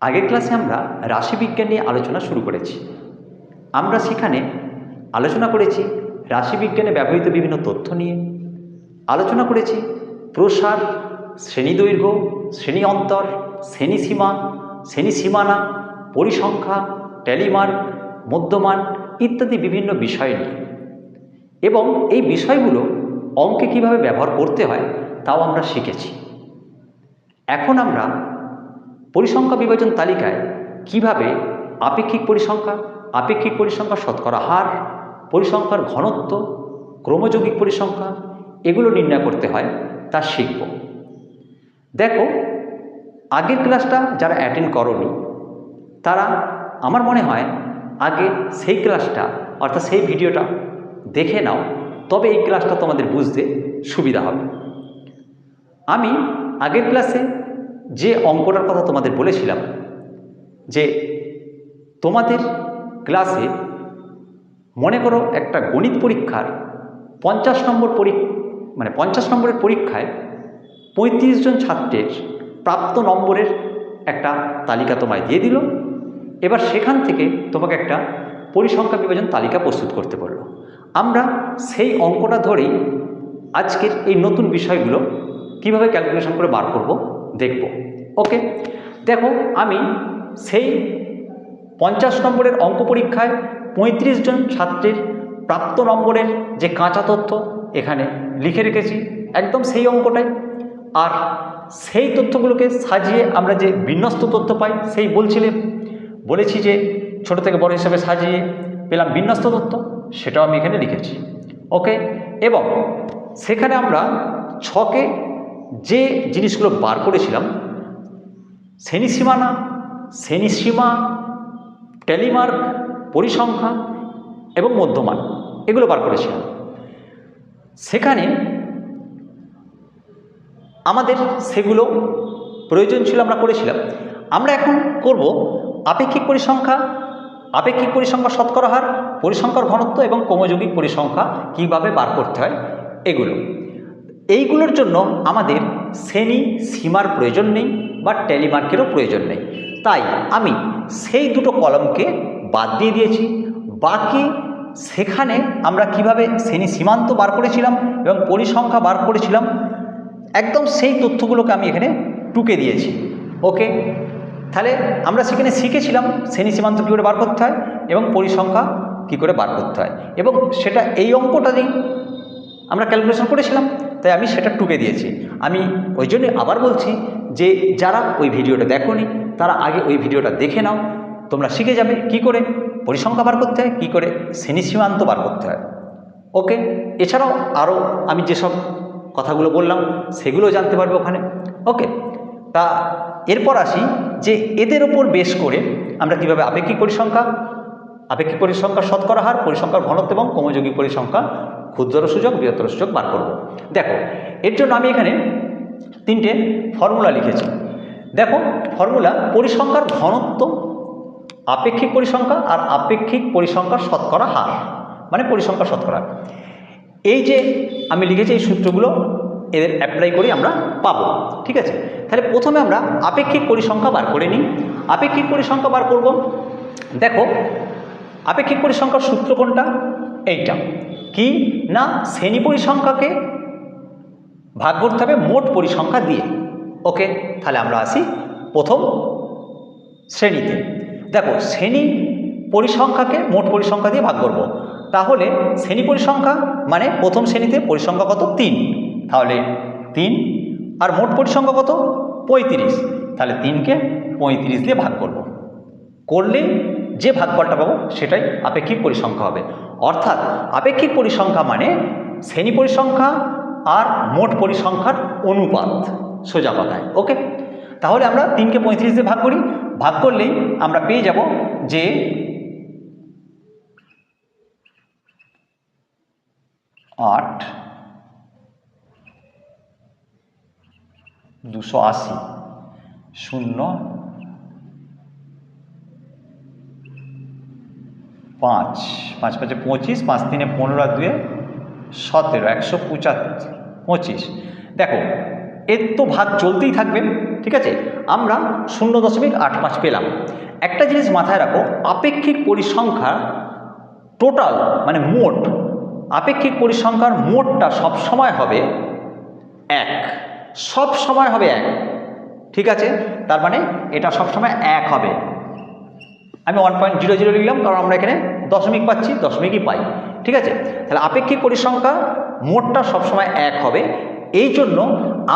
আগের ক্লাসে আমরা রাশিবিজ্ঞান নিয়ে আলোচনা শুরু করেছি। আমরা সেখানে আলোচনা করেছি রাশিবিজ্ঞানে ব্যবহৃত বিভিন্ন তথ্য নিয়ে। আলোচনা করেছি প্রসার শ্রেণীদৈর্ঘ্য শ্রেণি অন্তর শ্রেণীসীমা শ্রেণি সীমানা, পরিসংখ্যা, ট্যালিমার্ক, মধ্যমান ইত্যাদি বিভিন্ন বিষয় নিয়ে। এবং এই বিষয়গুলো অঙ্কে কীভাবে ব্যবহার করতে হয় তাও আমরা শিখেছি। এখন আমরা পরিসংখ্যা বিভাজন তালিকায় কীভাবে আপেক্ষিক পরিসংখ্যা আপেক্ষিক পরিসংখ্যা শতকরা হার, পরিসংখ্যার ঘনত্ব ক্রমযৌগিক পরিসংখ্যা, এগুলো নির্ণয় করতে হয়, তা শিখব। দেখো, আগের ক্লাসটা যারা অ্যাটেন্ড করনি, তারা, আমার মনে হয়, আগে সেই ক্লাসটা, অর্থাৎ সেই ভিডিওটা দেখে নাও, তবে এই ক্লাসটা তোমাদের বুঝতে সুবিধা হবে। আমি আগের ক্লাসে যে অঙ্কটার কথা তোমাদের বলেছিলাম, যে তোমাদের ক্লাসে মনে করো একটা গণিত পরীক্ষার পঞ্চাশ নম্বর পরী মানে পঞ্চাশ নম্বরের পরীক্ষায় পঁয়ত্রিশ জন ছাত্রের প্রাপ্ত নম্বরের একটা তালিকা তোমায় দিয়ে দিল। এবার সেখান থেকে তোমাকে একটা পরিসংখ্যা বিভাজন তালিকা প্রস্তুত করতে বলল। আমরা সেই অঙ্কটা ধরেই আজকের এই নতুন বিষয়গুলো কীভাবে ক্যালকুলেশন করে বার করব দেখব। ওকে দেখো, আমি সেই পঞ্চাশ নম্বরের অঙ্ক পরীক্ষায় পঁয়ত্রিশ জন ছাত্রের প্রাপ্ত নম্বরের যে কাঁচা তথ্য এখানে লিখে রেখেছি, একদম সেই অঙ্কটাই। আর সেই তথ্যগুলোকে সাজিয়ে আমরা যে বিন্যস্ত তথ্য পাই, সেই বলছিলে বলেছি যে ছোট থেকে বড় হিসাবে সাজিয়ে পেলাম বিন্যস্ত তথ্য, সেটাও আমি এখানে লিখেছি। ওকে এবং সেখানে আমরা ছকে যে জিনিসগুলো বার করেছিলাম, শ্রেণীসীমানা, শ্রেণীসীমা শ্রেণি সীমা ট্যালিমার্ক পরিসংখ্যা এবং মধ্যমান, এগুলো বার করেছিলাম। সেখানে আমাদের সেগুলো প্রয়োজন ছিল আমরা করেছিলাম। আমরা এখন করব আপেক্ষিক পরিসংখ্যা আপেক্ষিক পরিসংখ্যা শতকরা হার, পরিসংখ্যার ঘনত্ব এবং ক্রমযৌগিক পরিসংখ্যা কীভাবে বার করতে হয়, এগুলো। এইগুলোর জন্য আমাদের শ্রেণি সীমার প্রয়োজন নেই বা টেলিমার্কেরও প্রয়োজন নেই। তাই আমি সেই দুটো কলমকে বাদ দিয়ে দিয়েছি। বাকি সেখানে আমরা কীভাবে শ্রেণি সীমান্ত বার করেছিলাম এবং পরিসংখ্যা বার করেছিলাম, একদম সেই তথ্যগুলোকে আমি এখানে টুকে দিয়েছি। ওকে? তাহলে আমরা সেখানে শিখেছিলাম শ্রেণি সীমান্ত কী করে বার করতে হয় এবং পরিসংখ্যা কী করে বার করতে হয়। এবং সেটা এই অঙ্কটাতেই আমরা ক্যালকুলেশন করেছিলাম, তাই আমি সেটা টুকে দিয়েছি। আমি ওই জন্য আবার বলছি যে যারা ওই ভিডিওটা দেখোনি, তারা আগে ওই ভিডিওটা দেখে নাও। তোমরা শিখে যাবে কি করে পরিসংখ্যা বার করতে হয়, কী করে শ্রেণি সীমান্ত বার করতে হয়। ওকে, এছাড়াও আরও আমি যেসব কথাগুলো বললাম, সেগুলো জানতে পারবে ওখানে। ওকে, তা এরপর আসি যে এদের ওপর বেশ করে আমরা কীভাবে আপেক্ষিক পরিসংখ্যা আপেক্ষিক পরিসংখ্যা শতকরা হার, পরিসংখ্যার ঘনত্ব এবং কমযোগী পরিসংখ্যা ক্ষুদ্র সূচক বৃহত্তর সূচক বার করব। দেখো, এর জন্য আমি এখানে তিনটে ফর্মুলা লিখেছি। দেখো ফর্মুলা পরিসংখ্যার ঘনত্ব, আপেক্ষিক পরিসংখ্যা আর আপেক্ষিক পরিসংখ্যার শতকরা হার মানে পরিসংখ্যা শতকরা। এই যে আমি লিখেছি এই সূত্রগুলো, এদের অ্যাপ্লাই করে আমরা পাবো, ঠিক আছে? তাহলে প্রথমে আমরা আপেক্ষিক পরিসংখ্যা বার করে নিই। আপেক্ষিক পরিসংখ্যা বার করব। দেখো, আপেক্ষিক পরিসংখ্যার সূত্র কোনটা? এইটা। কি? না, শ্রেণি পরিসংখ্যাকে ভাগ করতে হবে মোট পরিসংখ্যা দিয়ে। ওকে, তাহলে আমরা আসি প্রথম শ্রেণীতে। দেখো, শ্রেণি পরিসংখ্যাকে মোট পরিসংখ্যা দিয়ে ভাগ করব। তাহলে শ্রেণি পরিসংখ্যা মানে প্রথম শ্রেণীতে পরিসংখ্যা কত? তিন। তাহলে তিন, আর মোট পরিসংখ্যা কত? পঁয়ত্রিশ। তাহলে তিনকে পঁয়ত্রিশ দিয়ে ভাগ করব। করলে যে ভাগফলটা পাবো, সেটাই আপেক্ষিক পরিসংখ্যা হবে। অর্থাৎ আপেক্ষিক পরিসংখ্যা মানে শ্রেণি পরিসংখ্যা আর মোট পরিসংখ্যার অনুপাত। সোজা কথায়, ওকে? তাহলে আমরা তিনকে পঁয়ত্রিশ দিয়ে ভাগ করি। ভাগ করলেই আমরা পেয়ে যাব যে আট দুশো আশি, শূন্য পাঁচ পাঁচ পাঁচে পঁচিশ, পাঁচ তিনে পনেরো আর দুয়ে সতেরো, একশো পঁচাত্তর, পঁচিশ। দেখো, এর তো ভাগ চলতেই থাকবে, ঠিক আছে? আমরা শূন্য দশমিক আট পাঁচ পেলাম। একটা জিনিস মাথায় রাখো, আপেক্ষিক পরিসংখ্যা টোটাল মানে মোট, আপেক্ষিক পরিসংখ্যার মোটটা সবসময় হবে এক। সব সময় হবে এক, ঠিক আছে? তার মানে এটা সবসময় এক হবে। আমি ওয়ান পয়েন্ট জিরো জিরো লিখলাম, কারণ আমরা এখানে দশমিক পাচ্ছি, দশমিকই পাই। ঠিক আছে? তাহলে আপেক্ষিক পরিসংখ্যা মোটটা সবসময় এক হবে। এই জন্য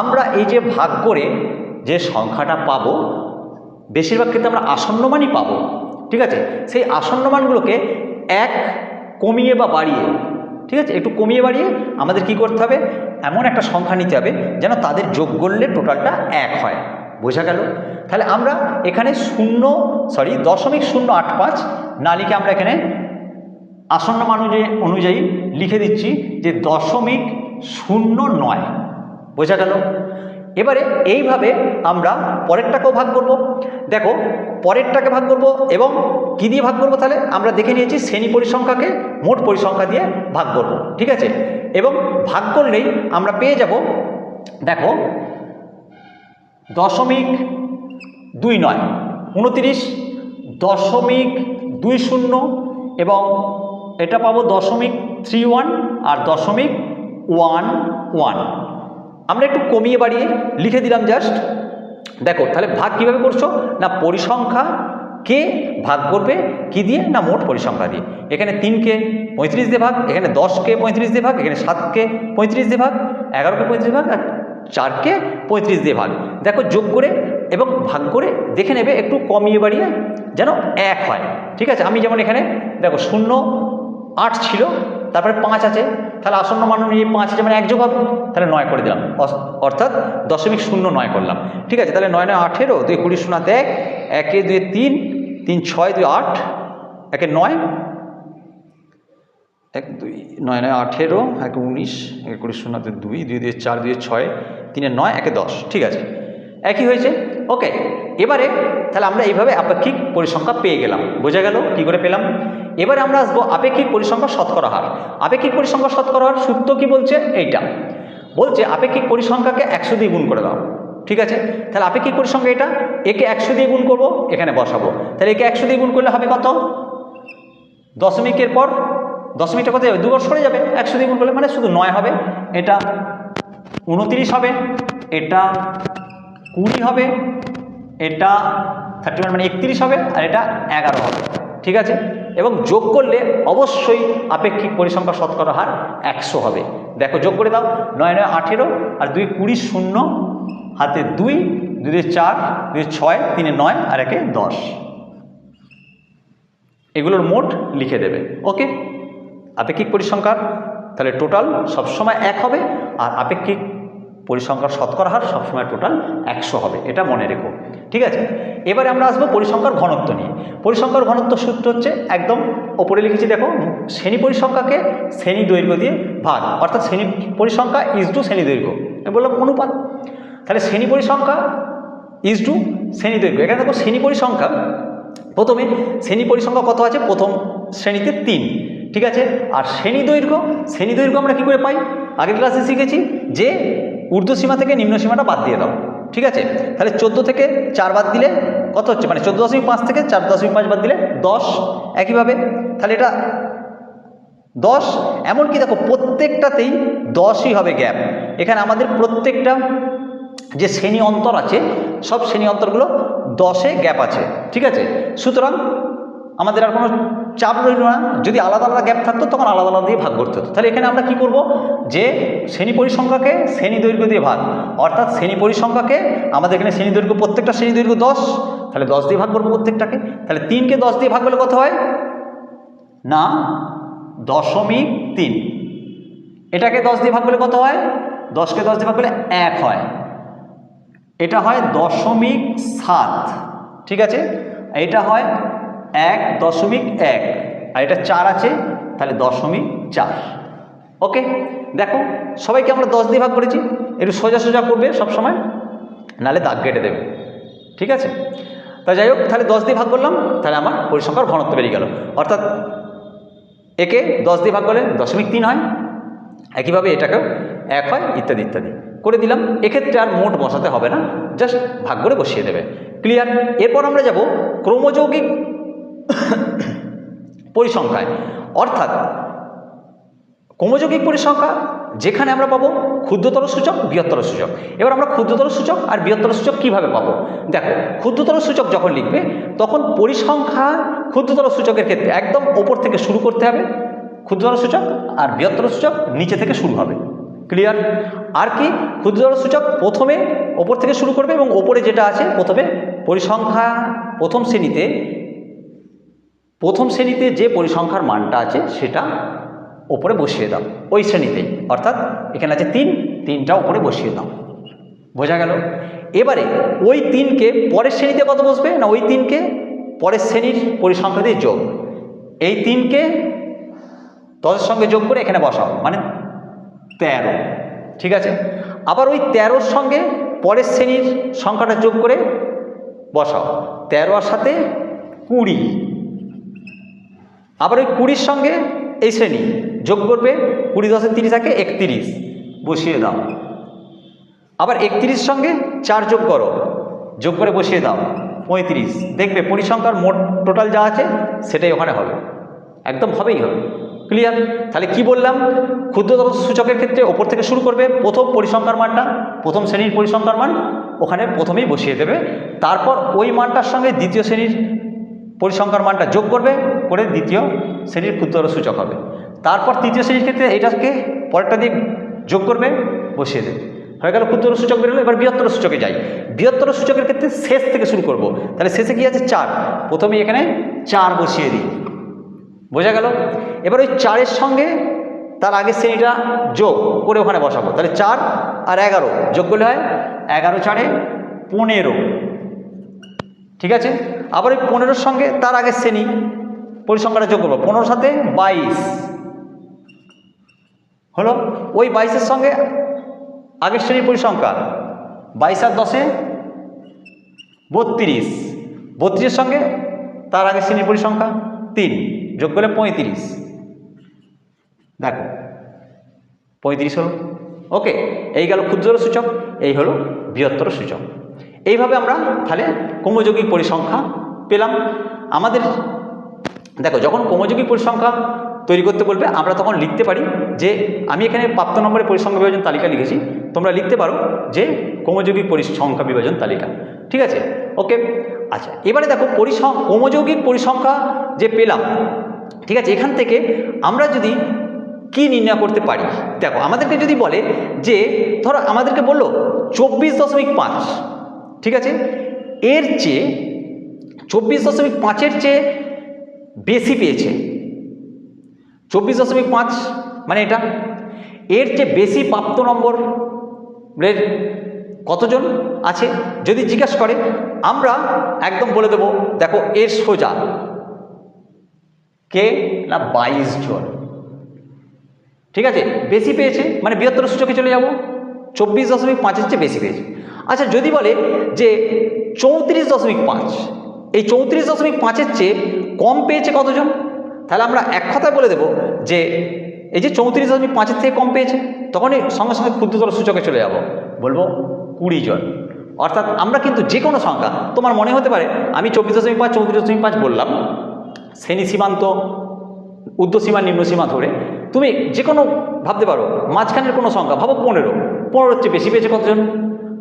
আমরা এই যে ভাগ করে যে সংখ্যাটা পাবো, বেশিরভাগ ক্ষেত্রে আমরা আসন্নমানই পাবো। ঠিক আছে? সেই আসন্নমানগুলোকে এক কমিয়ে বা বাড়িয়ে, ঠিক আছে? একটু কমিয়ে বাড়িয়ে আমাদের কি করতে হবে? এমন একটা সংখ্যা নিতে হবে যেন তাদের যোগ করলে টোটালটা এক হয়। বোঝা গেল? তাহলে আমরা এখানে শূন্য সরি দশমিক শূন্য আট পাঁচ না লিখে আমরা এখানে আসন্ন মান অনুযায়ী অনুযায়ী লিখে দিচ্ছি যে দশমিক শূন্য নয়। বোঝা গেল? এবারে এইভাবে আমরা পরেরটাকেও ভাগ করব। দেখো, পরেরটাকে ভাগ করব এবং কী দিয়ে ভাগ করব তাহলে? আমরা দেখে নিয়েছি শ্রেণি পরিসংখ্যাকে মোট পরিসংখ্যা দিয়ে ভাগ করব, ঠিক আছে? এবং ভাগ করলেই আমরা পেয়ে যাব, দেখো দশমিক দুই নয়, উনতিরিশ, দশমিক দুই শূন্য এবং এটা পাবো দশমিক থ্রি ওয়ান আর দশমিক ওয়ান ওয়ান আমরা একটু কমিয়ে বাড়িয়ে লিখে দিলাম জাস্ট দেখো, তাহলে ভাগ কীভাবে করছ? না পরিসংখ্যা কে ভাগ করবে, কি দিয়ে, না মোট পরিসংখ্যা দিয়ে? এখানে তিনকে পঁয়ত্রিশ দিয়ে ভাগ, এখানে দশকে পঁয়ত্রিশ দিয়ে ভাগ, এখানে সাতকে পঁয়ত্রিশ দিয়ে ভাগ এগারোকে পঁয়ত্রিশ ভাগ, আর চারকে পঁয়ত্রিশ দিয়ে ভাগ। দেখো যোগ করে এবং ভাগ করে দেখে নেবে একটু কমিয়ে বাড়িয়ে যেন এক হয়। ঠিক আছে? আমি যেমন এখানে দেখো শূন্য আট ছিল, তারপরে পাঁচ আছে। তাহলে আসন্ন মান অনুযায়ী পাঁচ আছে মানে এক যোগ হবে, তাহলে নয় করে দিলাম। অর্থাৎ দশমিক শূন্য নয় করলাম। ঠিক আছে? তাহলে নয় নয় আঠেরো, দুই কুড়ি শূন্য এক, একে দুই তিন তিন ছয় দুই আট, একে নয়, এক দুই, নয় নয় আঠেরো, এক উনিশ, এক কুড়ি শূন্যতে দুই দুই দুই চার দুই ছয় তিনে নয়, একে দশ। ঠিক আছে? একই হয়েছে? ওকে। এবারে তাহলে আমরা এইভাবে আপেক্ষিক পরিসংখ্যা পেয়ে গেলাম। বোঝা গেল? কি করে পেলাম? এবারে আমরা আসব আপেক্ষিক পরিসংখ্যা শতকরা হার আপেক্ষিক পরিসংখ্যা শতকরা হার সূত্র কি বলছে? এইটা। বলছে আপেক্ষিক পরিসংখ্যাকে একশো দিয়ে গুণ করে দাও। ঠিক আছে? তাহলে আপেক্ষিক পরিসংখ্যা এটা। একে একশো দিয়ে গুণ করব, এখানে বসাবো। তাহলে একে একশো দিয়ে গুণ করলে হবে কত? দশমিকের পর দশমিকটা কত যাবে দুবার সরে যাবে। একশো দিয়ে গুণ করলে মানে শুধু নয় হবে। এটা উনতিরিশ হবে, এটা কুড়ি হবে, এটা থার্টি ওয়ান মানে একত্রিশ হবে, আর এটা এগারো হবে, ঠিক আছে? এবং যোগ করলে অবশ্যই আপেক্ষিক পরিসংখ্যা শতকরা হার একশো হবে। দেখো, যোগ করে দাও, নয় নয় আঠেরো, আর দুই কুড়ি শূন্য, হাতে দুই দুই চার, দুই ছয়, তিনে নয়, আর একে দশ। এগুলোর মোট লিখে দেবে, ওকে? আপেক্ষিক পরিসংখ্যার তাহলে টোটাল সবসময় এক হবে, আর আপেক্ষিক পরিসংখ্যার শতকরা হার সবসময় টোটাল একশো হবে, এটা মনে রেখো, ঠিক আছে? এবারে আমরা আসব পরিসংখ্যার ঘনত্ব নিয়ে। পরিসংখ্যার ঘনত্ব সূত্র হচ্ছে একদম ওপরে লিখেছি, দেখো, শ্রেণি পরিসংখ্যাকে শ্রেণি দৈর্ঘ্য দিয়ে ভাগ, অর্থাৎ শ্রেণি পরিসংখ্যা ইজ টু শ্রেণি দৈর্ঘ্য। আমি বললাম অনুপাত। তাহলে শ্রেণি পরিসংখ্যা ইজ টু শ্রেণি দৈর্ঘ্য। এখানে দেখো শ্রেণি পরিসংখ্যা, প্রথমে শ্রেণি পরিসংখ্যা কত আছে? প্রথম শ্রেণীতে তিন, ঠিক আছে? আর শ্রেণি দৈর্ঘ্য শ্রেণি দৈর্ঘ্য আমরা কী করে পাই? আগের ক্লাসে শিখেছি যে ঊর্ধ্ব সীমা থেকে নিম্ন সীমাটা বাদ দিয়ে দাও, ঠিক আছে? তাহলে চোদ্দ থেকে চার বাদ দিলে কত হচ্ছে? মানে চোদ্দ দশমিক পাঁচ থেকে চার দশমিক পাঁচ বাদ দিলে দশ, একইভাবে তাহলে এটা দশ, এমনকি দেখো প্রত্যেকটাতেই দশই হবে গ্যাপ। এখানে আমাদের প্রত্যেকটা যে শ্রেণি অন্তর আছে, সব শ্রেণি অন্তরগুলো দশে গ্যাপ আছে, ঠিক আছে? সুতরাং আমাদের আর কোনো চাপ রইল না। যদি আলাদা আলাদা গ্যাপ থাকতো, তখন আলাদা আলাদা দিয়ে ভাগ করতে হতো। তাহলে এখানে আমরা কি করব? যে শ্রেণি পরিসংখ্যাকে শ্রেণি দৈর্ঘ্য দিয়ে ভাগ। অর্থাৎ শ্রেণি পরিসংখ্যাকে আমাদের এখানে শ্রেণি দৈর্ঘ্য প্রত্যেকটা শ্রেণি দৈর্ঘ্য দশ, তাহলে দশ দিয়ে ভাগ করব প্রত্যেকটাকে। তাহলে তিনকে দশ দিয়ে ভাগ করলে কত হয়? না, দশমিক তিন। এটাকে দশ দিয়ে ভাগ করলে কত হয়? দশকে দশ দিয়ে ভাগ করলে এক হয়। এটা হয় দশমিক সাত। ঠিক আছে? এটা হয় এক দশমিক এক। আর এটা চার আছে, তাহলে দশমিক চার। ওকে, দেখো, সবাইকে আমরা দশ দিয়ে ভাগ করেছি, একটু সোজা সোজা করবে সবসময় নালে দাগ কেটে দেবে, ঠিক আছে? তা যাই হোক, তাহলে দশ দিয়ে ভাগ করলাম, তাহলে আমার পরিসংখ্যার ঘনত্ব বেরিয়ে গেল। অর্থাৎ একে দশ দিয়ে ভাগ করলে দশমিক তিন হয়, একইভাবে এটাকেও এক হয়, ইত্যাদি ইত্যাদি। করে দিলাম, এক্ষেত্রে আর মোট বসাতে হবে না, জাস্ট ভাগ করে বসিয়ে দেবে। ক্লিয়ার? এরপর আমরা যাব ক্রমযৌগিক পরিসংখ্যায় অর্থাৎ ক্রমযৌগিক পরিসংখ্যা, যেখানে আমরা পাবো ক্ষুদ্রতর সূচক, বৃহত্তর সূচক। এবার আমরা ক্ষুদ্রতর সূচক আর বৃহত্তর সূচক কীভাবে পাবো? দেখো, ক্ষুদ্রতর সূচক যখন লিখবে, তখন পরিসংখ্যা ক্ষুদ্রতর সূচকের ক্ষেত্রে একদম ওপর থেকে শুরু করতে হবে, ক্ষুদ্রতর সূচক আর বৃহত্তর সূচক নিচে থেকে শুরু হবে। ক্লিয়ার? আর কি? ক্ষুদ্রতর সূচক প্রথমে ওপর থেকে শুরু করবে এবং ওপরে যেটা আছে, প্রথমে পরিসংখ্যা প্রথম শ্রেণীতে প্রথম শ্রেণীতে যে পরিসংখ্যার মানটা আছে সেটা ওপরে বসিয়ে দাও। ওই শ্রেণীতেই, অর্থাৎ এখানে আছে তিন, তিনটা ওপরে বসিয়ে দাও। বোঝা গেল? এবারে ওই তিনকে পরের শ্রেণীতে কত বসবে? না, ওই তিনকে পরের শ্রেণির পরিসংখ্যা দিয়ে যোগ। এই তিনকে দশের সঙ্গে যোগ করে এখানে বসাও মানে তেরো। ঠিক আছে? আবার ওই তেরোর সঙ্গে পরের শ্রেণির সংখ্যাটা যোগ করে বসাও। তেরো আর সাথে কুড়ি। আবার ওই কুড়ির সঙ্গে এই শ্রেণি যোগ করবে কুড়ি দশে তিরিশ থাকে একত্রিশ। বসিয়ে দাও। আবার একত্রিশ সঙ্গে চার যোগ করো। যোগ করে বসিয়ে দাও। পঁয়ত্রিশ। দেখবে পরিসংখ্যার মোট টোটাল যা আছে সেটাই ওখানে হবে। একদম হবেই হবে। ক্লিয়ার তাহলে কি বললাম? ক্ষুদ্রতর সূচকের ক্ষেত্রে ওপর থেকে শুরু করবে প্রথম পরিসংখ্যার মানটা, প্রথম শ্রেণির পরিসংখ্যার মান, ওখানে প্রথমেই বসিয়ে দেবে। তারপর ওই মানটার সঙ্গে দ্বিতীয় শ্রেণির পরিসংখ্যার মানটা যোগ করবে। করে দ্বিতীয় শ্রেণির ক্ষুদ্রতর সূচক হবে। তারপর তৃতীয় শ্রেণির ক্ষেত্রে এটাকে পরেরটা দিয়ে যোগ করবে, বসিয়ে দেবে। হয়ে গেল ক্ষুদ্র সূচক বেরোলো এবার বৃহত্তর সূচকে যাই। বৃহত্তর সূচকের ক্ষেত্রে শেষ থেকে শুরু করব। তাহলে শেষে কি আছে? চার। প্রথমে এখানে চার বসিয়ে দিই। বোঝা গেল? এবার ওই চারের সঙ্গে তার আগের শ্রেণীটা যোগ করে ওখানে বসাবো। তাহলে চার আর এগারো যোগ করলে হয় এগারো চারে পনেরো। ঠিক আছে? আবার ওই পনেরোর সঙ্গে তার আগের শ্রেণি পরিসংখ্যাটা যোগ করব। পনেরো সাথে বাইশ। হলো, ওই বাইশের সঙ্গে আগের শ্রেণির পরিসংখ্যা। বাইশ আর দশে বত্রিশ। বত্রিশের সঙ্গে তার আগের শ্রেণির পরিসংখ্যা তিন, যোগ করলে পঁয়ত্রিশ। দেখো, পঁয়ত্রিশ হলো। ওকে, এই গেল ক্ষুদ্র সূচক, এই হলো বৃহত্তর সূচক। এইভাবে আমরা তাহলে ক্রমযৌগিক পরিসংখ্যা পেলাম। আমাদের দেখো, যখন ক্রমযৌগিক পরিসংখ্যা তৈরি করতে বলবে, আমরা তখন লিখতে পারি যে, আমি এখানে প্রাপ্ত নম্বরের পরিসংখ্যা বিভাজন তালিকা লিখেছি, তোমরা লিখতে পারো যে ক্রমযৌগিক পরিসংখ্যা বিভাজন তালিকা। ঠিক আছে? ওকে আচ্ছা এবারে দেখো, পরিসং ক্রমযৌগিক পরিসংখ্যা যে পেলাম, ঠিক আছে, এখান থেকে আমরা যদি কি নির্ণয় করতে পারি? দেখো, আমাদেরকে যদি বলে যে, ধরো আমাদেরকে বলল চব্বিশ দশমিক পাঁচ, ঠিক আছে? এর চেয়ে, চব্বিশ দশমিক পাঁচের চেয়ে বেশি পেয়েছে। চব্বিশ দশমিক পাঁচ মানে এটা। এর চেয়ে বেশি প্রাপ্ত নম্বর কতজন আছে? যদি জিজ্ঞাসা করে, আমরা একদম বলে দেব, দেখো, এর সোজা। কে? না, বাইশ জন। ঠিক আছে? বেশি পেয়েছে মানে বৃহত্তর সূচকে চলে যাব। চব্বিশ দশমিক পাঁচের চেয়ে বেশি পেয়েছে। আচ্ছা যদি বলে যে চৌত্রিশ দশমিক পাঁচ, এই চৌত্রিশ দশমিক পাঁচের চেয়ে কম পেয়েছে কতজন? তাহলে আমরা এক কথায় বলে দেব যে, এই যে চৌত্রিশ দশমিক পাঁচের থেকে কম পেয়েছে তখনই সঙ্গে সঙ্গে ক্ষুদ্রতর সূচকে চলে যাব। বলব কুড়ি জন। অর্থাৎ আমরা কিন্তু যে কোনো সংখ্যা, তোমার মনে হতে পারে, আমি চব্বিশ দশমিক পাঁচ, চৌত্রিশ দশমিক পাঁচ বললাম, শ্রেণি সীমান্ত ঊর্ধ্বসীমা নিম্নসীমা ধরে। তুমি যে কোনো ভাবতে পারো, মাঝখানের কোনো সংখ্যা, ভাবো পনেরো। পনেরোর চেয়ে বেশি পেয়েছে কতজন?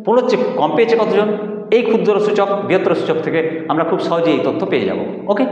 পনেরোর চেয়ে কম পেয়েছে কতজন? এই ক্ষুদ্র সূচক, বৃহত্তর সূচক থেকে আমরা খুব সহজেই এই তথ্য পেয়ে যাব। ওকে